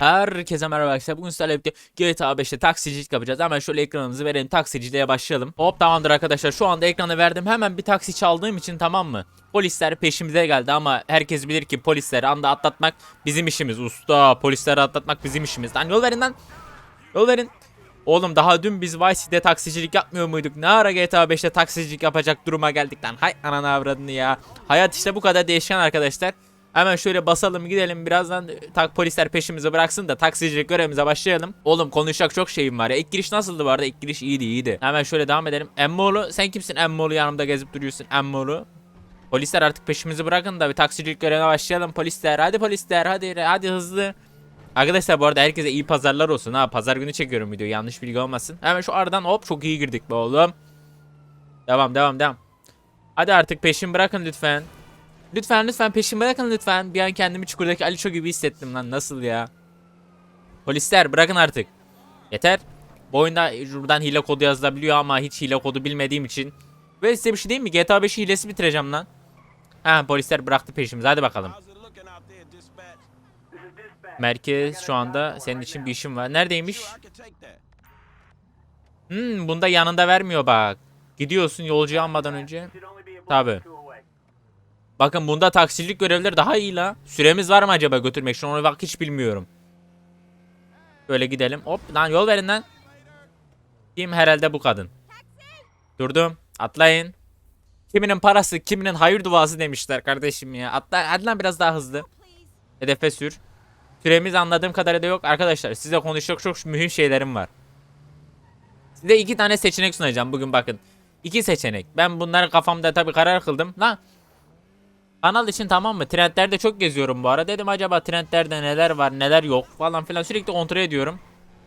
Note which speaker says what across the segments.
Speaker 1: Herkese merhaba arkadaşlar. Bugün sizlerle birlikte GTA 5'te taksicilik yapacağız. Hemen şöyle ekranımızı verelim. Taksiciliğe başlayalım. Hop tamamdır arkadaşlar. Şu anda ekranı verdim. Hemen bir taksi çaldığım için tamam mı? Polisler peşimize geldi ama herkes bilir ki polisleri anda atlatmak bizim işimiz. Usta polisleri atlatmak bizim işimiz. Lan yol verin lan. Yol verin. Oğlum daha dün biz Vice City'de taksicilik yapmıyor muyduk? Ne ara GTA 5'te taksicilik yapacak duruma geldik lan. Hay ananı avradını ya. Hayat işte bu kadar değişken arkadaşlar. Hemen şöyle basalım gidelim birazdan tak polisler peşimizi bıraksın da taksicilik görevimize başlayalım. Oğlum konuşacak çok şeyim var ya. İlk giriş nasıldı bu arada? İlk giriş iyiydi iyiydi. Hemen şöyle devam edelim. Emmoğlu sen kimsin Emmoğlu yanımda gezip duruyorsun Emmoğlu. Polisler artık peşimizi bırakın da bir taksicilik görevine başlayalım polisler. Hadi polisler hadi hadi hızlı. Arkadaşlar bu arada herkese iyi pazarlar olsun ha. Pazar günü çekiyorum videoyu yanlış bilgi olmasın. Hemen şu aradan hop çok iyi girdik be oğlum. Devam devam devam. Hadi artık peşin bırakın lütfen. Lütfen lütfen peşin bırakın lütfen. Bir an kendimi çukurdaki Aliço gibi hissettim lan nasıl ya. Polisler bırakın artık. Yeter. Bu oyunda buradan hile kodu yazılabiliyor ama hiç hile kodu bilmediğim için. Ve size bir şey diyeyim mi? GTA 5 hilesi bitireceğim lan. Ha polisler bıraktı peşimizi hadi bakalım. Merkez şu anda senin için bir işim var. Neredeymiş? Hmm bunda yanında vermiyor bak. Gidiyorsun yolcuyu almadan önce. Tabi. Bakın bunda taksicilik görevleri daha iyi la. Süremiz var mı acaba götürmek için onu bak hiç bilmiyorum. Böyle gidelim. Hop lan yol verin lan. Kim herhalde bu kadın. Durdum. Atlayın. Kiminin parası, kiminin hayır duası demişler kardeşim ya. Atla, hadi lan biraz daha hızlı. Hedefe sür. Süremiz anladığım kadarıyla yok. Arkadaşlar size konuşacak çok mühim şeylerim var. Size iki tane seçenek sunacağım bugün bakın. İki seçenek. Ben bunları kafamda tabii karar kıldım. Lan Kanal için tamam mı? Trendlerde çok geziyorum bu ara. Dedim acaba trendlerde neler var neler yok falan filan sürekli kontrol ediyorum.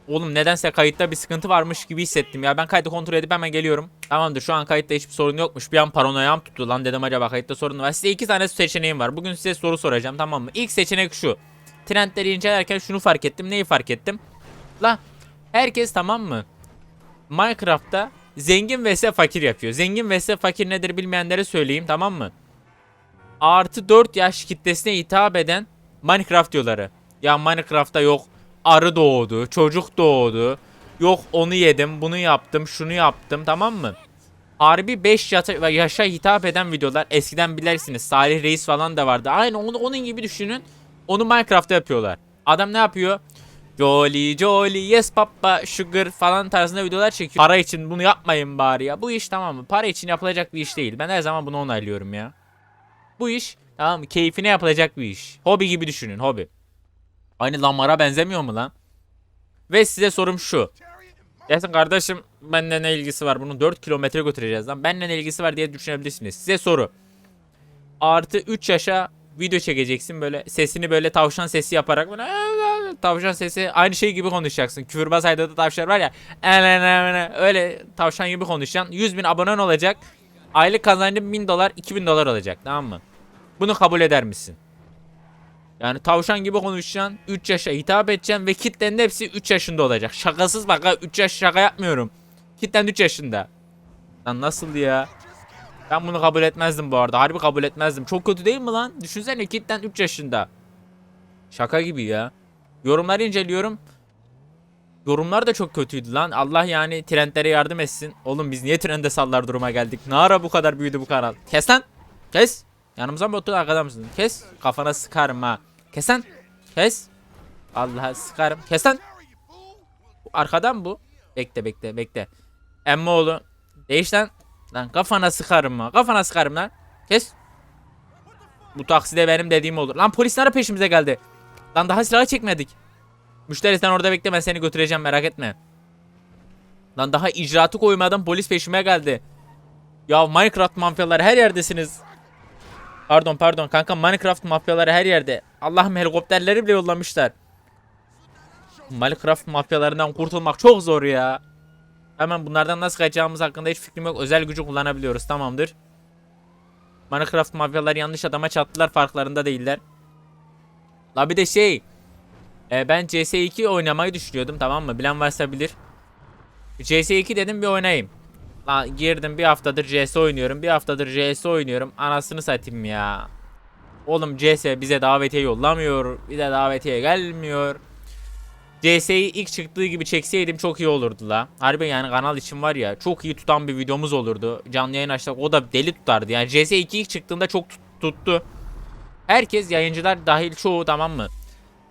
Speaker 1: Oğlum nedense kayıtta bir sıkıntı varmış gibi hissettim ya. Ben kaydı kontrol edip hemen geliyorum. Tamamdır şu an kayıtta hiçbir sorun yokmuş. Bir an paranoyam tuttu lan dedim acaba kayıtta sorun var. Size iki tane seçeneğim var. Bugün size soru soracağım tamam mı? İlk seçenek şu. Trendleri incelerken şunu fark ettim. Neyi fark ettim? La herkes tamam mı? Minecraft'ta zengin vs fakir yapıyor. Zengin vs fakir nedir bilmeyenlere söyleyeyim tamam mı? Artı 4 yaş kitlesine hitap eden Minecraft diyorları. Ya Minecraft'ta yok arı doğdu, çocuk doğdu. Yok onu yedim, bunu yaptım, şunu yaptım tamam mı? Harbi 5 yaşa, yaşa hitap eden videolar. Eskiden bilersiniz Salih Reis falan da vardı. Aynı onu, onun gibi düşünün. Onu Minecraft'ta yapıyorlar. Adam ne yapıyor? Jolly jolly yes papa sugar falan tarzında videolar çekiyor. Para için bunu yapmayın bari ya. Bu iş tamam mı? Para için yapılacak bir iş değil. Ben her zaman bunu onaylıyorum ya. Bu iş tamam mı? Keyfine yapılacak bir iş. Hobi gibi düşünün hobi. Aynı Lamar'a benzemiyor mu lan? Ve size sorum şu. Dersin kardeşim bende ne ilgisi var? Bunu 4 kilometre götüreceğiz lan. Benimle ne ilgisi var diye düşünebilirsiniz. Size soru. Artı 3 yaşa video çekeceksin böyle sesini böyle tavşan sesi yaparak böyle tavşan sesi aynı şey gibi konuşacaksın. Küfürbaz Haydar'da tavşan var ya öyle tavşan gibi konuşacaksın. 100 bin abonen olacak. Aylık kazancın 1000 dolar 2000 dolar olacak tamam mı? Bunu kabul eder misin? Yani tavşan gibi konuşacaksın. 3 yaşa hitap edeceksin ve kitlenin hepsi 3 yaşında olacak. Şakasız bak ha 3 yaş şaka yapmıyorum. Kitlen 3 yaşında. Lan nasıl ya? Ben bunu kabul etmezdim bu arada. Harbi kabul etmezdim. Çok kötü değil mi lan? Düşünsene kitlen 3 yaşında. Şaka gibi ya. Yorumları inceliyorum. Yorumlar da çok kötüydü lan. Allah yani trendlere yardım etsin. Oğlum biz niye trende sallar duruma geldik? Ne ara bu kadar büyüdü bu kanal? Kes lan. Kes. Yanımıza mı oturdun arkadan mısın? Kes. Kafana sıkarım ha. Kes lan. Kes. Allah'a sıkarım. Kes lan. Arkadan bu. Bekle bekle bekle. Emmoğlu. Değiş lan. Lan kafana sıkarım ha. Kafana sıkarım lan. Kes. Bu takside benim dediğim olur. Lan polisler peşimize geldi. Lan daha silahı çekmedik. Müşteri sen orada bekle ben seni götüreceğim merak etme. Lan daha icraatı koymadan polis peşime geldi. Ya Minecraft mafyaları her yerdesiniz. Pardon pardon kanka Minecraft mafyaları her yerde. Allah'ım helikopterleri bile yollamışlar. Minecraft mafyalarından kurtulmak çok zor ya. Hemen bunlardan nasıl kaçacağımız hakkında hiç fikrim yok. Özel gücü kullanabiliyoruz tamamdır. Minecraft mafyaları yanlış adama çattılar farklarında değiller. La bir de şey. E, ben CS2 oynamayı düşünüyordum tamam mı? Bilen varsa bilir. CS2 dedim bir oynayayım. La girdim bir haftadır CS oynuyorum. Bir haftadır CS oynuyorum. Anasını satayım ya. Oğlum CS bize davetiye yollamıyor. Bir de davetiye gelmiyor. CS'yi ilk çıktığı gibi çekseydim çok iyi olurdu la. Harbi yani kanal için var ya çok iyi tutan bir videomuz olurdu. Canlı yayın açsak o da deli tutardı. Yani CS 2 ilk çıktığında çok tut- tuttu. Herkes yayıncılar dahil çoğu tamam mı?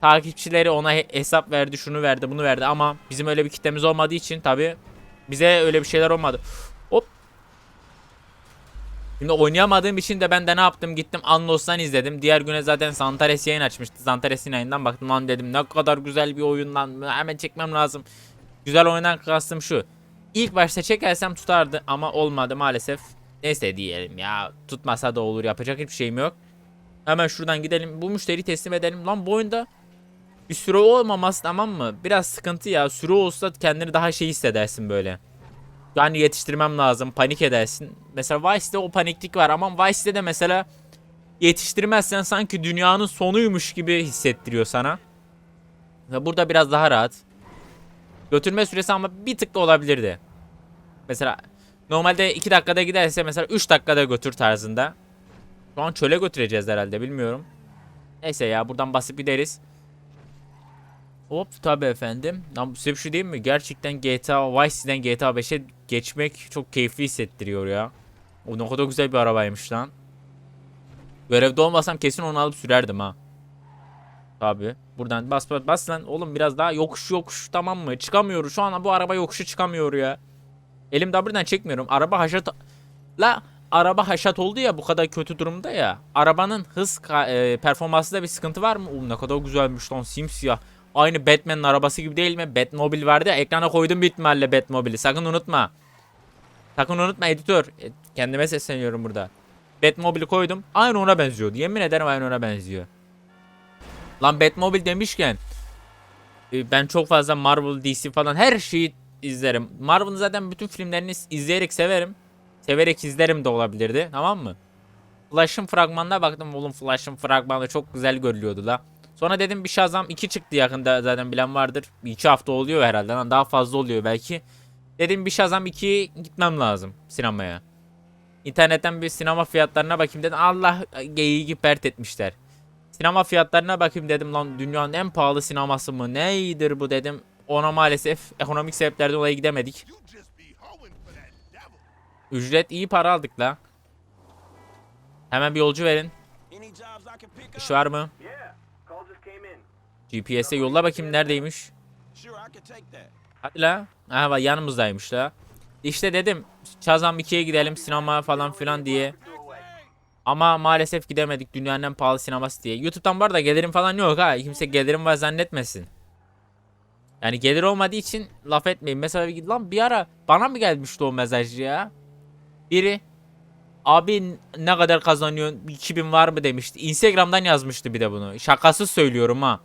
Speaker 1: Takipçileri ona he- hesap verdi, şunu verdi, bunu verdi ama bizim öyle bir kitlemiz olmadığı için tabi bize öyle bir şeyler olmadı. Hop. Şimdi oynayamadığım için de ben de ne yaptım? Gittim Anlos'tan izledim. Diğer güne zaten Santares yayın açmıştı. Santares'in yayından baktım lan dedim ne kadar güzel bir oyun lan. Hemen çekmem lazım. Güzel oyundan kastım şu. İlk başta çekersem tutardı ama olmadı maalesef. Neyse diyelim ya. Tutmasa da olur. Yapacak hiçbir şeyim yok. Hemen şuradan gidelim. Bu müşteriyi teslim edelim. Lan bu oyunda bir süre olmaması tamam mı? Biraz sıkıntı ya. Süre olsa kendini daha şey hissedersin böyle. Yani yetiştirmem lazım. Panik edersin. Mesela Vice'de o paniklik var ama Vice'de de mesela yetiştirmezsen sanki dünyanın sonuymuş gibi hissettiriyor sana. Burada biraz daha rahat. Götürme süresi ama bir tık da olabilirdi. Mesela normalde 2 dakikada giderse mesela 3 dakikada götür tarzında. Şu an çöle götüreceğiz herhalde bilmiyorum. Neyse ya buradan basıp gideriz. Hop tabi efendim. Lan size bir şey mi? Gerçekten GTA Vice City'den GTA 5'e geçmek çok keyifli hissettiriyor ya. O ne kadar güzel bir arabaymış lan. Görevde olmasam kesin onu alıp sürerdim ha. Tabi. Buradan bas bas bas lan. Oğlum biraz daha yokuş yokuş tamam mı? Çıkamıyoruz. Şu an bu araba yokuşu çıkamıyor ya. Elim buradan çekmiyorum. Araba haşat... La araba haşat oldu ya bu kadar kötü durumda ya. Arabanın hız e, performansında bir sıkıntı var mı? Oğlum ne kadar güzelmiş lan simsiyah. Aynı Batman'ın arabası gibi değil mi? Batmobile vardı ya ekrana koydum bir ihtimalle Batmobile'i. Sakın unutma. Sakın unutma editör. E, Kendime sesleniyorum burada. Batmobile'i koydum. Aynı ona benziyordu. Yemin ederim aynı ona benziyor. Lan Batmobile demişken e, ben çok fazla Marvel, DC falan her şeyi izlerim. Marvel'ın zaten bütün filmlerini izleyerek severim. Severek izlerim de olabilirdi. Tamam mı? Flash'ın fragmanına baktım. Oğlum Flash'ın fragmanı çok güzel görülüyordu la. Sonra dedim bir Shazam 2 çıktı yakında zaten bilen vardır. 2 hafta oluyor herhalde. Lan daha fazla oluyor belki. Dedim bir Shazam 2'ye gitmem lazım sinemaya. İnternetten bir sinema fiyatlarına bakayım dedim. Allah geyiği pert etmişler. Sinema fiyatlarına bakayım dedim lan dünyanın en pahalı sineması mı neydir bu dedim. Ona maalesef ekonomik sebeplerden dolayı gidemedik. Ücret iyi para aldık la. Hemen bir yolcu verin. İş var mı? GPS'e yolla bakayım neredeymiş. Hadi la. Ha bak yanımızdaymış la. İşte dedim Shazam 2'ye gidelim sinema falan filan diye. Ama maalesef gidemedik dünyanın en pahalı sineması diye. YouTube'dan bu arada gelirim falan yok ha. Kimse gelirim var zannetmesin. Yani gelir olmadığı için laf etmeyin. Mesela bir- lan bir ara bana mı gelmişti o mesaj ya? Biri abi ne kadar kazanıyorsun 2000 var mı demişti. Instagram'dan yazmıştı bir de bunu. Şakasız söylüyorum ha.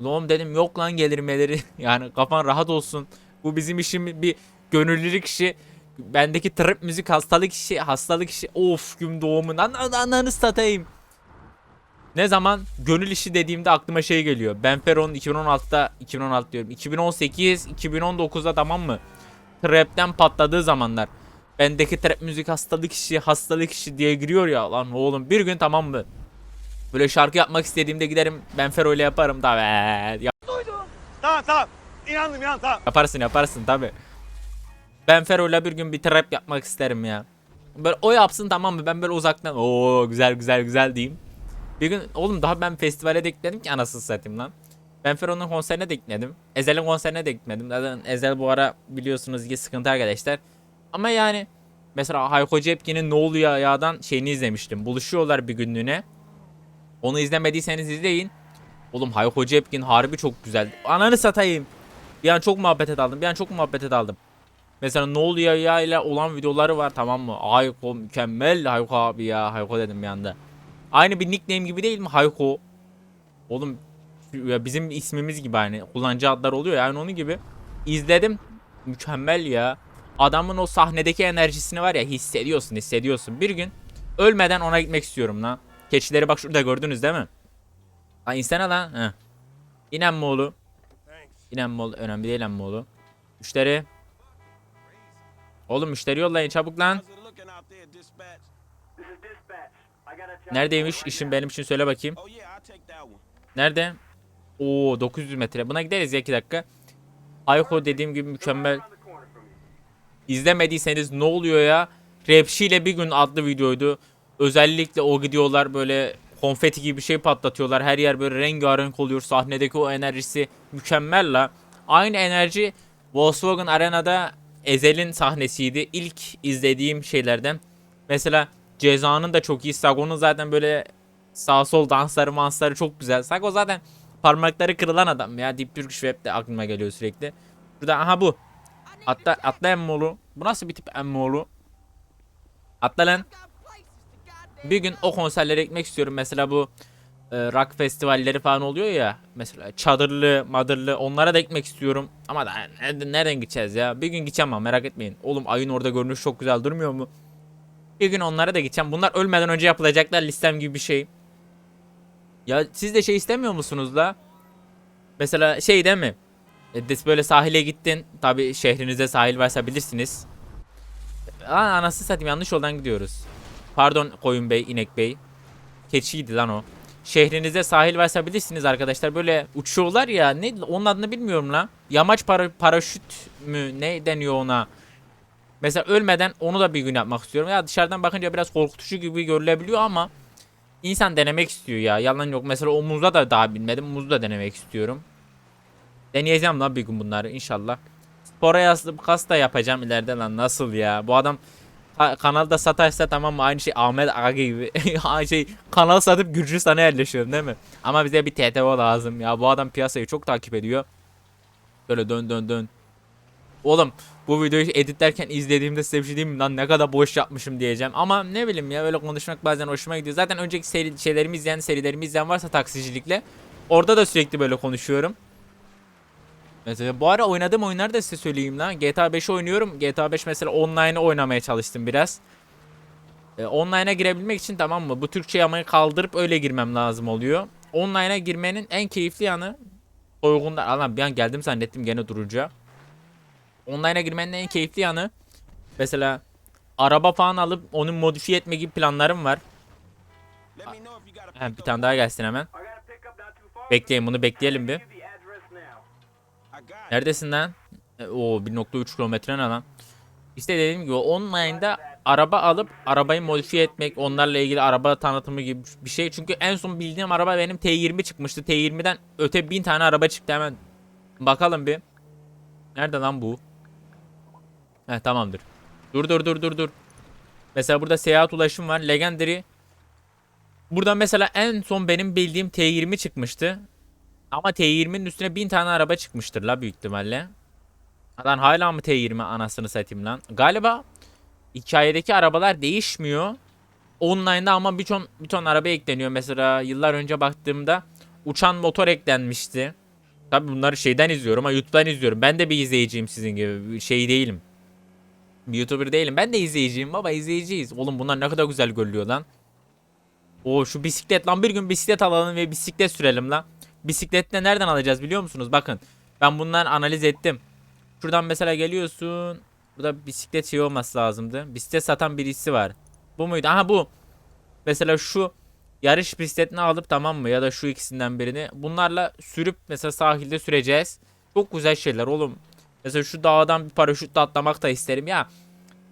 Speaker 1: Oğlum dedim yok lan gelir meleri. yani kafan rahat olsun. Bu bizim işim bir gönüllülük işi. Bendeki trap müzik hastalık işi, hastalık işi. Of gün doğumun. An an ananı satayım. Ne zaman gönül işi dediğimde aklıma şey geliyor. Ben Fero'nun 2016'da 2016 diyorum. 2018, 2019'da tamam mı? Trap'ten patladığı zamanlar. Bendeki trap müzik hastalık işi, hastalık işi diye giriyor ya lan oğlum bir gün tamam mı? Böyle şarkı yapmak istediğimde giderim ben Fero ile yaparım da ya
Speaker 2: Tamam tamam. İnandım inandım tamam.
Speaker 1: Yaparsın yaparsın tabi. Ben Fero'yla bir gün bir trap yapmak isterim ya. Böyle o yapsın tamam mı? Ben böyle uzaktan o güzel güzel güzel diyeyim. Bir gün oğlum daha ben festivale de gitmedim ki anasını satayım lan. Ben Fero'nun konserine de gitmedim. Ezel'in konserine de gitmedim. Zaten Ezel bu ara biliyorsunuz ki sıkıntı arkadaşlar. Ama yani mesela Hayko Cepkin'in Ne Oluyor Ya'dan şeyini izlemiştim. Buluşuyorlar bir günlüğüne. Onu izlemediyseniz izleyin. Oğlum Hayko Cepkin harbi çok güzel. Ananı satayım. Bir an çok muhabbete daldım. Bir an çok muhabbete daldım. Mesela ne oluyor ya ile olan videoları var tamam mı? Hayko mükemmel Hayko abi ya. Hayko dedim bir anda. Aynı bir nickname gibi değil mi Hayko? Oğlum ya bizim ismimiz gibi hani kullanıcı adlar oluyor yani onun gibi. İzledim. Mükemmel ya. Adamın o sahnedeki enerjisini var ya hissediyorsun hissediyorsun. Bir gün ölmeden ona gitmek istiyorum lan. Keçileri bak şurada gördünüz değil mi? Ha insene lan. Heh. İnen mi oğlu? İnen mi oğlu? Önemli değil mi oğlu? Müşteri. Oğlum müşteri yollayın çabuk lan. Neredeymiş? İşin benim için söyle bakayım. Nerede? Oo 900 metre. Buna gideriz ya 2 dakika. Ayko dediğim gibi mükemmel. İzlemediyseniz ne oluyor ya? Rapşi ile bir gün adlı videoydu. Özellikle o gidiyorlar böyle konfeti gibi bir şey patlatıyorlar. Her yer böyle rengarenk oluyor. Sahnedeki o enerjisi mükemmel la. Aynı enerji Volkswagen Arena'da Ezel'in sahnesiydi. İlk izlediğim şeylerden. Mesela Ceza'nın da çok iyi. Sago'nun zaten böyle sağ sol dansları mansları çok güzel. Sago zaten parmakları kırılan adam ya. Deep Turkish Web de aklıma geliyor sürekli. Burada aha bu. Atla, atla emmoğlu. Bu nasıl bir tip emmoğlu? Atla lan. Bir gün o konserlere gitmek istiyorum. Mesela bu e, rock festivalleri falan oluyor ya. Mesela çadırlı, madırlı onlara da gitmek istiyorum. Ama da nereden, gideceğiz ya? Bir gün gideceğim ama merak etmeyin. Oğlum ayın orada görünüş çok güzel durmuyor mu? Bir gün onlara da gideceğim. Bunlar ölmeden önce yapılacaklar listem gibi bir şey. Ya siz de şey istemiyor musunuz la? Mesela şey değil mi? E, böyle sahile gittin. Tabi şehrinizde sahil varsa bilirsiniz. Anası satayım yanlış yoldan gidiyoruz. Pardon koyun bey, inek bey. Keçiydi lan o. Şehrinizde sahil varsa bilirsiniz arkadaşlar. Böyle uçuyorlar ya. Ne onun adını bilmiyorum lan. Yamaç para, paraşüt mü ne deniyor ona? Mesela ölmeden onu da bir gün yapmak istiyorum. Ya dışarıdan bakınca biraz korkutucu gibi görülebiliyor ama insan denemek istiyor ya. Yalan yok. Mesela omuzda da daha bilmedim. Omuzda da denemek istiyorum. Deneyeceğim lan bir gün bunları inşallah. Spora yazılıp kas da yapacağım ileride lan nasıl ya. Bu adam kanalda satarsa tamam mı aynı şey Ahmet Aga gibi. aynı şey kanal satıp Gürcistan'a yerleşiyorum değil mi? Ama bize bir TTO lazım ya. Bu adam piyasayı çok takip ediyor. Böyle dön dön dön. Oğlum bu videoyu editlerken izlediğimde size bir şey diyeyim mi lan ne kadar boş yapmışım diyeceğim. Ama ne bileyim ya böyle konuşmak bazen hoşuma gidiyor. Zaten önceki seri, şeylerimi izleyen serilerimi izleyen varsa taksicilikle. Orada da sürekli böyle konuşuyorum. Mesela bu ara oynadığım oyunları da size söyleyeyim lan. GTA 5 oynuyorum. GTA 5 mesela online oynamaya çalıştım biraz. E, online'a girebilmek için tamam mı? Bu Türkçe yamayı kaldırıp öyle girmem lazım oluyor. Online'a girmenin en keyifli yanı soygunlar. Allah'ım bir an geldim zannettim gene duruca. Online'a girmenin en keyifli yanı mesela araba falan alıp onu modifiye etme gibi planlarım var. Ha, bir tane daha gelsin hemen. Bekleyin bunu bekleyelim bir. Neredesin lan? E, Oo 1.3 kilometre ne lan? İşte dediğim gibi online'da araba alıp arabayı modifiye etmek, onlarla ilgili araba tanıtımı gibi bir şey. Çünkü en son bildiğim araba benim T20 çıkmıştı. T20'den öte bin tane araba çıktı hemen. Bakalım bir. Nerede lan bu? Heh tamamdır. Dur dur dur dur dur. Mesela burada seyahat ulaşım var. Legendary. Burada mesela en son benim bildiğim T20 çıkmıştı. Ama T20'nin üstüne bin tane araba çıkmıştır la büyük ihtimalle. Lan hala mı T20 anasını satayım lan. Galiba hikayedeki arabalar değişmiyor. Online'da ama bir ton, bir ton araba ekleniyor. Mesela yıllar önce baktığımda uçan motor eklenmişti. Tabi bunları şeyden izliyorum ama YouTube'dan izliyorum. Ben de bir izleyiciyim sizin gibi. Şey değilim. Bir YouTuber değilim. Ben de izleyiciyim baba izleyiciyiz. Oğlum bunlar ne kadar güzel görülüyor lan. O şu bisiklet lan bir gün bisiklet alalım ve bisiklet sürelim lan. Bisikletle nereden alacağız biliyor musunuz? Bakın ben bunları analiz ettim. Şuradan mesela geliyorsun. Burada bisiklet şey olması lazımdı. Bisiklet satan birisi var. Bu muydu? Aha bu. Mesela şu yarış bisikletini alıp tamam mı? Ya da şu ikisinden birini. Bunlarla sürüp mesela sahilde süreceğiz. Çok güzel şeyler oğlum. Mesela şu dağdan bir paraşütle atlamak da isterim. Ya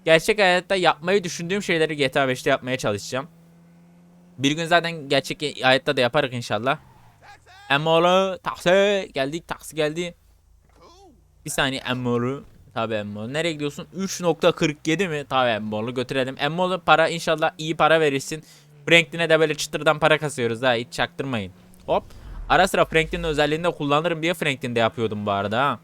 Speaker 1: gerçek hayatta yapmayı düşündüğüm şeyleri GTA 5'te yapmaya çalışacağım. Bir gün zaten gerçek hayatta da yaparız inşallah. Emmolu taksi geldik taksi geldi. Bir saniye Emmolu. Tabi Emmolu. Nereye gidiyorsun? 3.47 mi? Tabi Emmolu götürelim. Emmolu para inşallah iyi para verirsin. Franklin'e de böyle çıtırdan para kasıyoruz ha hiç çaktırmayın. Hop. Ara sıra Franklin'in özelliğini de kullanırım diye Franklin'de yapıyordum bu arada ha.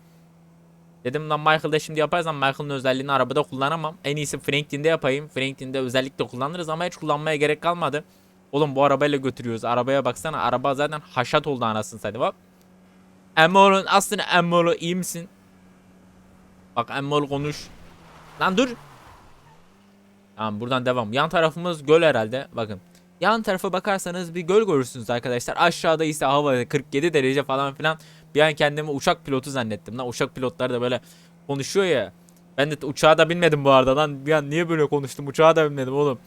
Speaker 1: Dedim lan Michael'da şimdi yaparsam Michael'ın özelliğini arabada kullanamam. En iyisi Franklin'de yapayım. Franklin'de özellikle kullanırız ama hiç kullanmaya gerek kalmadı. Oğlum bu arabayla götürüyoruz. Arabaya baksana. Araba zaten haşat oldu anasını satayım. Bak. Emmol'un aslında Emmol'u iyi misin? Bak Emmol konuş. Lan dur. Tamam buradan devam. Yan tarafımız göl herhalde. Bakın. Yan tarafa bakarsanız bir göl görürsünüz arkadaşlar. Aşağıda ise hava 47 derece falan filan. Bir an kendimi uçak pilotu zannettim. Lan uçak pilotları da böyle konuşuyor ya. Ben de uçağa da binmedim bu arada lan. Bir an niye böyle konuştum? Uçağa da binmedim oğlum.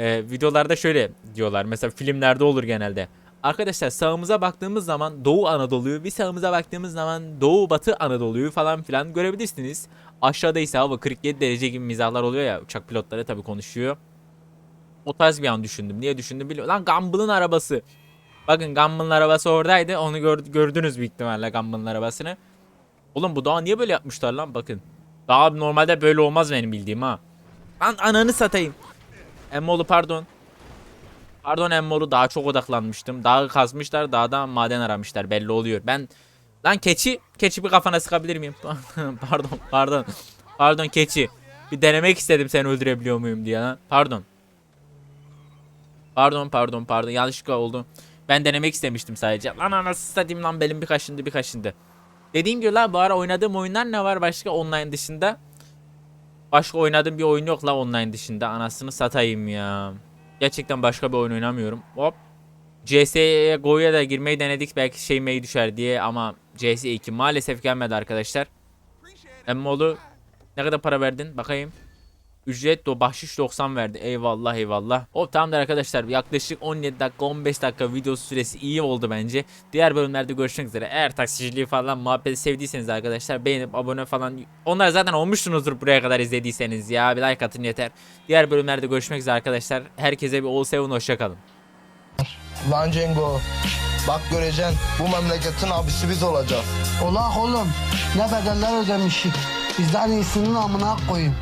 Speaker 1: Ee, videolarda şöyle diyorlar. Mesela filmlerde olur genelde. Arkadaşlar sağımıza baktığımız zaman Doğu Anadolu'yu, bir sağımıza baktığımız zaman Doğu Batı Anadolu'yu falan filan görebilirsiniz. Aşağıda ise hava 47 derece gibi mizahlar oluyor ya uçak pilotları tabii konuşuyor. O tarz bir an düşündüm. Niye düşündüm biliyorum. Lan Gumball'ın arabası. Bakın Gumball'ın arabası oradaydı. Onu gör- gördünüz büyük ihtimalle Gumball'ın arabasını. Oğlum bu daha niye böyle yapmışlar lan bakın. Daha normalde böyle olmaz benim bildiğim ha. Lan ananı satayım. Emmolu pardon. Pardon Emmolu daha çok odaklanmıştım. Dağı kazmışlar dağda maden aramışlar belli oluyor. Ben lan keçi keçi bir kafana sıkabilir miyim? pardon pardon. Pardon keçi. Bir denemek istedim seni öldürebiliyor muyum diye lan. Pardon. Pardon pardon pardon yanlışlıkla oldu. Ben denemek istemiştim sadece. Lan anasını satayım lan benim bir kaşındı bir kaşındı. Dediğim gibi la bu ara oynadığım oyunlar ne var başka online dışında? Başka oynadığım bir oyun yok la online dışında. Anasını satayım ya. Gerçekten başka bir oyun oynamıyorum. Hop. CS'ye Go'ya da girmeyi denedik belki şey meyi düşer diye ama CS2 maalesef gelmedi arkadaşlar. Emmolu ne kadar para verdin bakayım. Ücret do bahşiş 90 verdi. Eyvallah eyvallah. O tamamdır arkadaşlar. Yaklaşık 17 dakika 15 dakika video süresi iyi oldu bence. Diğer bölümlerde görüşmek üzere. Eğer taksiciliği falan muhabbeti sevdiyseniz arkadaşlar beğenip abone falan. Onlar zaten olmuşsunuzdur buraya kadar izlediyseniz ya. Bir like atın yeter. Diğer bölümlerde görüşmek üzere arkadaşlar. Herkese bir all seven hoşçakalın.
Speaker 3: Lan Cengo. Bak göreceksin bu memleketin abisi biz olacağız.
Speaker 4: Ola oğlum ne bedeller ödemişik. Bizden iyisinin amına koyayım.